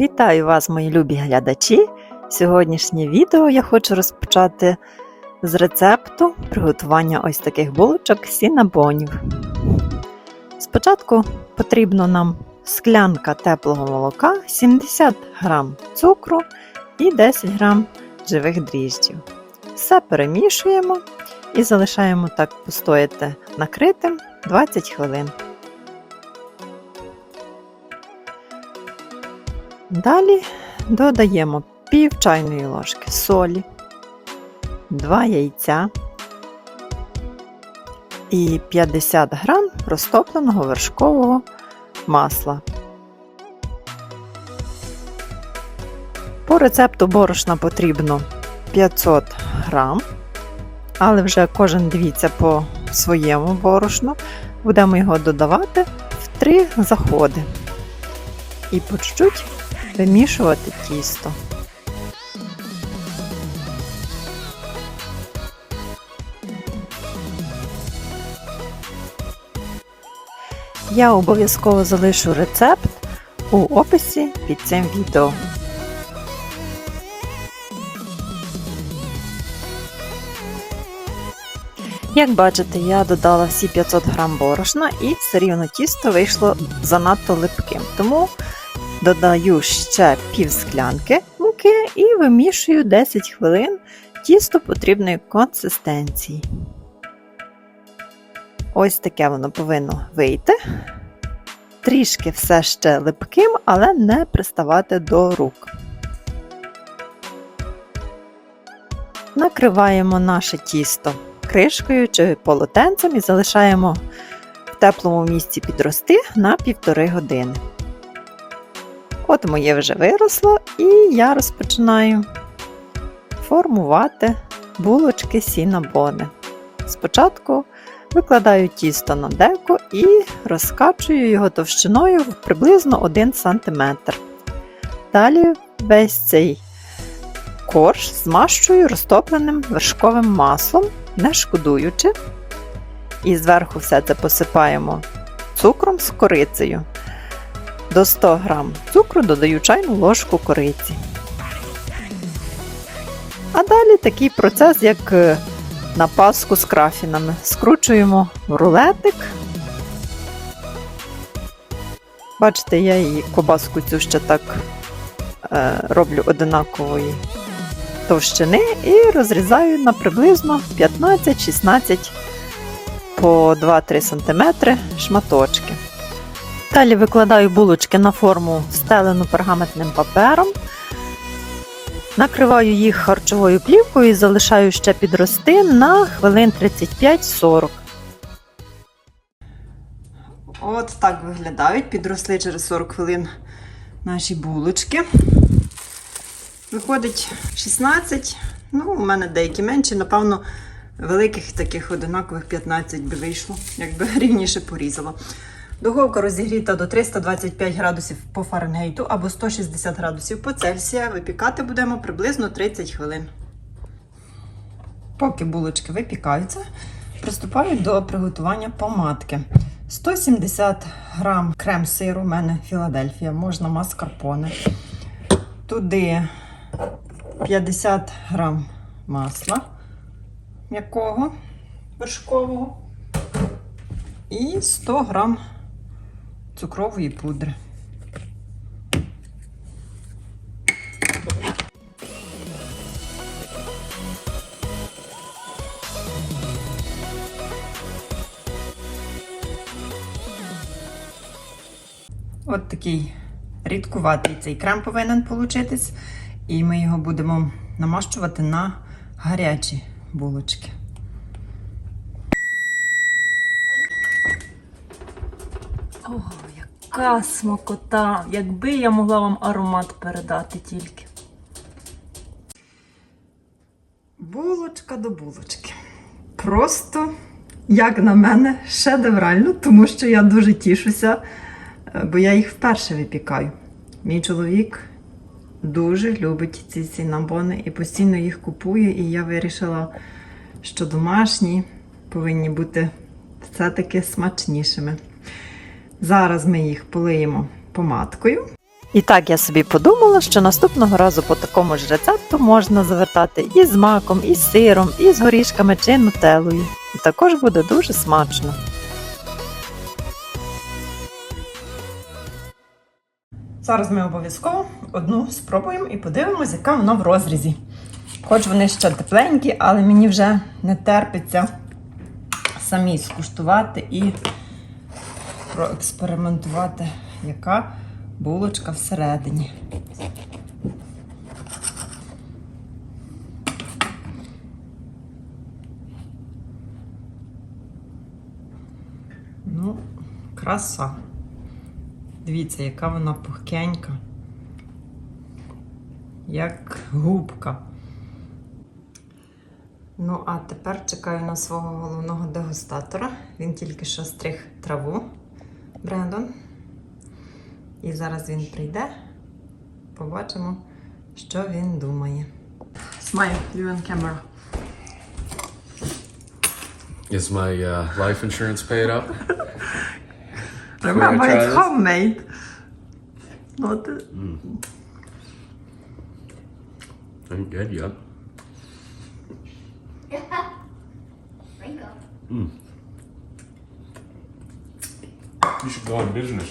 Вітаю вас, мої любі глядачі! Сьогоднішнє відео я хочу розпочати з рецепту приготування ось таких булочок сінабонів. Спочатку потрібно нам склянка теплого молока, 70 г цукру і 10 г живих дріжджів. Все перемішуємо і залишаємо так постояти накритим 20 хвилин. Далі додаємо пів чайної ложки солі, 2 яйця і 50 грам розтопленого вершкового масла. По рецепту борошна потрібно 500 грам, але вже кожен дивіться по своєму борошну. Будемо його додавати в 3 заходи. І по чуть-чуть вимішувати тісто. Я обов'язково залишу рецепт у описі під цим відео. Як бачите, я додала всі 500 г борошна і все рівно тісто вийшло занадто липким. Тому додаю ще пів склянки муки і вимішую 10 хвилин тісто потрібної консистенції. Ось таке воно повинно вийти. Трішки все ще липким, але не приставати до рук. Накриваємо наше тісто кришкою чи полотенцем і залишаємо в теплому місці підрости на півтори години. От моє вже виросло, і я розпочинаю формувати булочки сінабони. Спочатку викладаю тісто на деко і розкачую його товщиною в приблизно 1 см. Далі весь цей корж змащую розтопленим вершковим маслом, не шкодуючи. І зверху все це посипаємо цукром з корицею. До 100 г цукру додаю чайну ложку кориці. А далі такий процес, як е, на паску з крафінами. Скручуємо в рулетик. Бачите, я її кобаску цю ще так е, роблю одинакової товщини і розрізаю на приблизно 15-16 по 2-3 см шматочки. Далі викладаю булочки на форму стелену пергаментним папером. Накриваю їх харчовою плівкою і залишаю ще підрости на хвилин 35-40. От так виглядають, підросли через 40 хвилин наші булочки. Виходить 16, ну, у мене деякі менші, напевно, великих таких одинакових 15 би вийшло, якби рівніше порізала. Духовка розігріта до 325 градусів по Фаренгейту або 160 градусів по Цельсія. Випікати будемо приблизно 30 хвилин. Поки булочки випікаються, приступаю до приготування помадки. 170 грам крем-сиру, у мене Філадельфія, можна маскарпоне. Туди 50 грам масла м'якого вершкового і 100 грам цукрової пудри. От такий рідкуватий цей крем повинен получитись, і ми його будемо намащувати на гарячі булочки. О, яка смакота! Якби я могла вам аромат передати тільки. Булочка до булочки. Просто, як на мене, шедеврально, тому що я дуже тішуся, е, бо я їх вперше випікаю. Мій чоловік дуже любить ці цінамбони і постійно їх купує, і я вирішила, що домашні повинні бути все-таки смачнішими. Зараз ми їх полиємо помадкою І так я собі подумала, що наступного разу по такому ж рецепту можна завертати і з маком, і з сиром, і з горішками чи нутеллою. І також буде дуже смачно. Зараз ми обов'язково одну спробуємо і подивимося, яка вона в розрізі. Хоч вони ще тепленькі, але мені вже не терпиться самі скуштувати і проекспериментувати, яка булочка всередині. Ну, краса. Дивіться, яка вона пухкенька, як губка. Ну, а тепер чекаю на свого головного дегустатора. Він тільки що стриг траву. Брендон. І зараз він прийде. Побачимо, що він думає. Smile, you on camera. Is my uh, life insurance paid up? Remember, try it's this? homemade. Not Ain't dead yet. Ringo. You should go in business.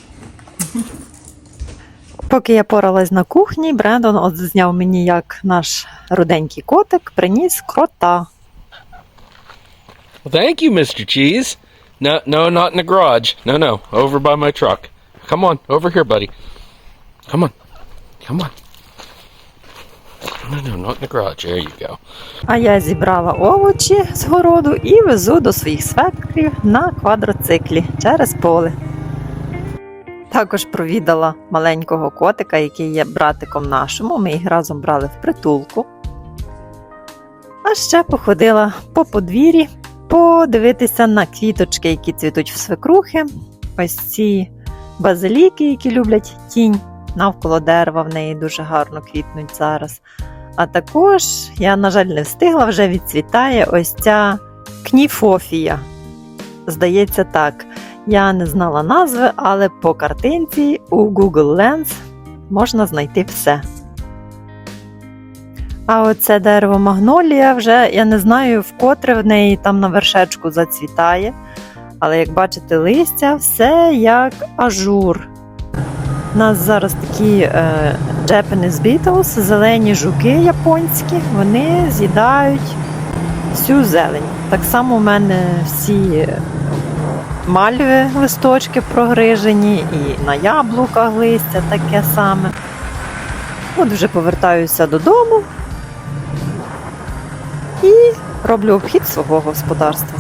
Поки я поралась на кухні, Брендон от зняв мені, як наш руденький котик приніс крота. Well, thank you, Mr. Cheese. No, no, not in the garage. No, no, over by my truck. Come on, over here, buddy. Come on, come on. No, no, not in the garage. There you go. А я зібрала овочі з городу і везу до своїх свекрів на квадроциклі через поле. Також провідала маленького котика, який є братиком нашому. Ми їх разом брали в притулку. А ще походила по подвір'ї, подивитися на квіточки, які цвітуть в свекрухи. Ось ці базиліки, які люблять тінь навколо дерева, в неї дуже гарно квітнуть зараз. А також я, на жаль, не встигла, вже відцвітає ось ця кніфофія. Здається, так. Я не знала назви, але по картинці у Google Lens можна знайти все. А оце дерево магнолія вже я не знаю, вкотре в неї там на вершечку зацвітає. Але як бачите, листя все як ажур. У нас зараз такі е, Japanese Beetles, зелені жуки японські, вони з'їдають всю зелень. Так само у мене всі мальви листочки прогрижені, і на яблуках листя таке саме. От вже повертаюся додому і роблю обхід свого господарства.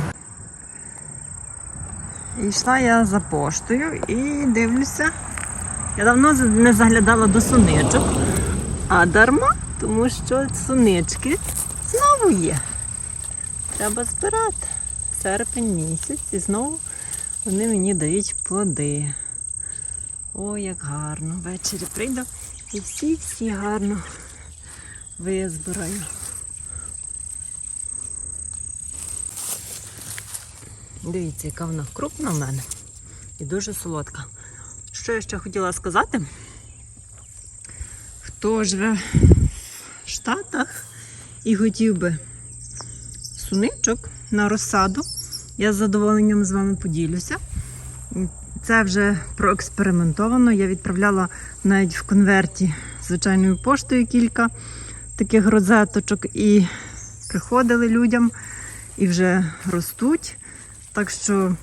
Йшла я за поштою і дивлюся. Я давно не заглядала до суничок, а дарма, тому що сунички знову є. Треба збирати. Серпень місяць і знову вони мені дають плоди. О, як гарно. Ввечері прийду і всі-всі гарно визбираю. Дивіться, яка вона крупна в мене і дуже солодка. Що я ще хотіла сказати? Хто живе в Штатах і хотів би суничок на розсаду, я з задоволенням з вами поділюся. Це вже проекспериментовано. Я відправляла навіть в конверті звичайною поштою кілька таких розеточок і приходили людям і вже ростуть. Так що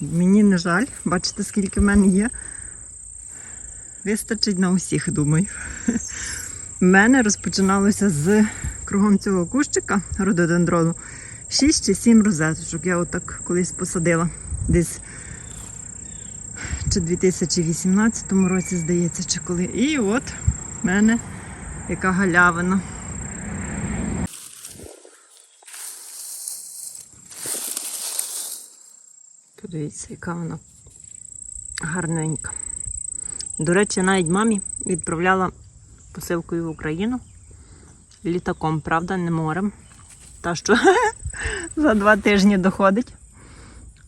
мені не жаль, бачите, скільки в мене є. Вистачить на усіх, думаю. У мене розпочиналося з кругом цього кущика рододендрону 6 чи 7 розеточок. Я отак колись посадила. Десь чи 2018 році, здається, чи коли. І от в мене яка галявина. Подивіться, яка вона гарненька. До речі, навіть мамі відправляла посилкою в Україну літаком, правда, не морем. Та що за два тижні доходить.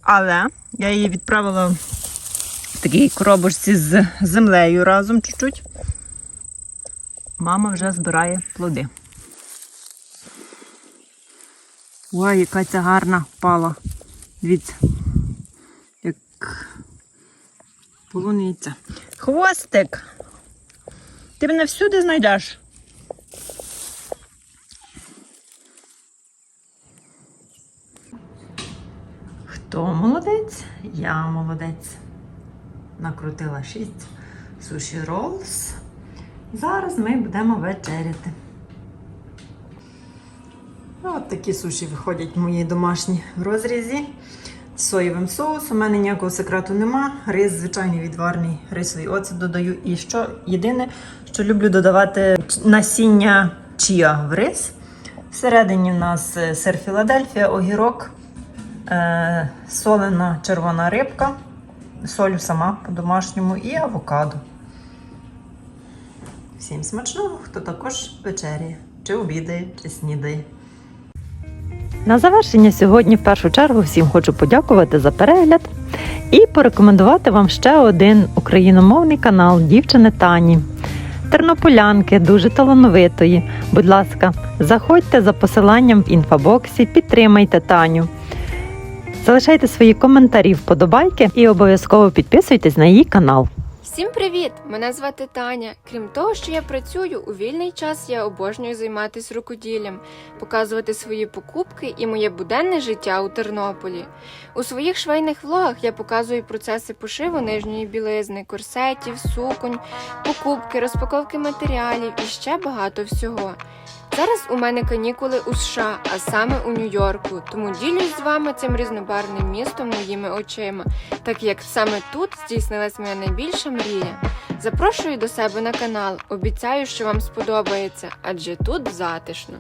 Але я її відправила в такій коробочці з землею разом чуть-чуть. Мама вже збирає плоди. Ой, яка ця гарна впала. Дивіться. Як полуниця. Хвостик. Ти мене всюди знайдеш. Хто молодець? Я молодець. Накрутила 6 суші роллс. Зараз ми будемо вечеряти. От такі суші виходять мої домашні в розрізі. З соєвим соусом. У мене ніякого секрету нема. Рис, звичайний відварний рисовий оцет додаю. І що єдине, що люблю додавати насіння чія в рис. Всередині в нас е, сир Філадельфія, огірок, солена червона рибка, солю сама по-домашньому і авокадо. Всім смачного, хто також вечеряє, чи обідає, чи снідає. На завершення сьогодні в першу чергу всім хочу подякувати за перегляд і порекомендувати вам ще один україномовний канал дівчини Тані. Тернополянки дуже талановитої. Будь ласка, заходьте за посиланням в інфобоксі, підтримайте Таню. Залишайте свої коментарі, вподобайки і обов'язково підписуйтесь на її канал. Всім привіт! Мене звати Таня. Крім того, що я працюю, у вільний час я обожнюю займатися рукоділлям, показувати свої покупки і моє буденне життя у Тернополі. У своїх швейних влогах я показую процеси пошиву нижньої білизни, корсетів, суконь, покупки, розпаковки матеріалів і ще багато всього. Зараз у мене канікули у США, а саме у Нью-Йорку, тому ділюсь з вами цим різнобарвним містом моїми очима, так як саме тут здійснилась моя найбільша мрія. Запрошую до себе на канал. Обіцяю, що вам сподобається, адже тут затишно.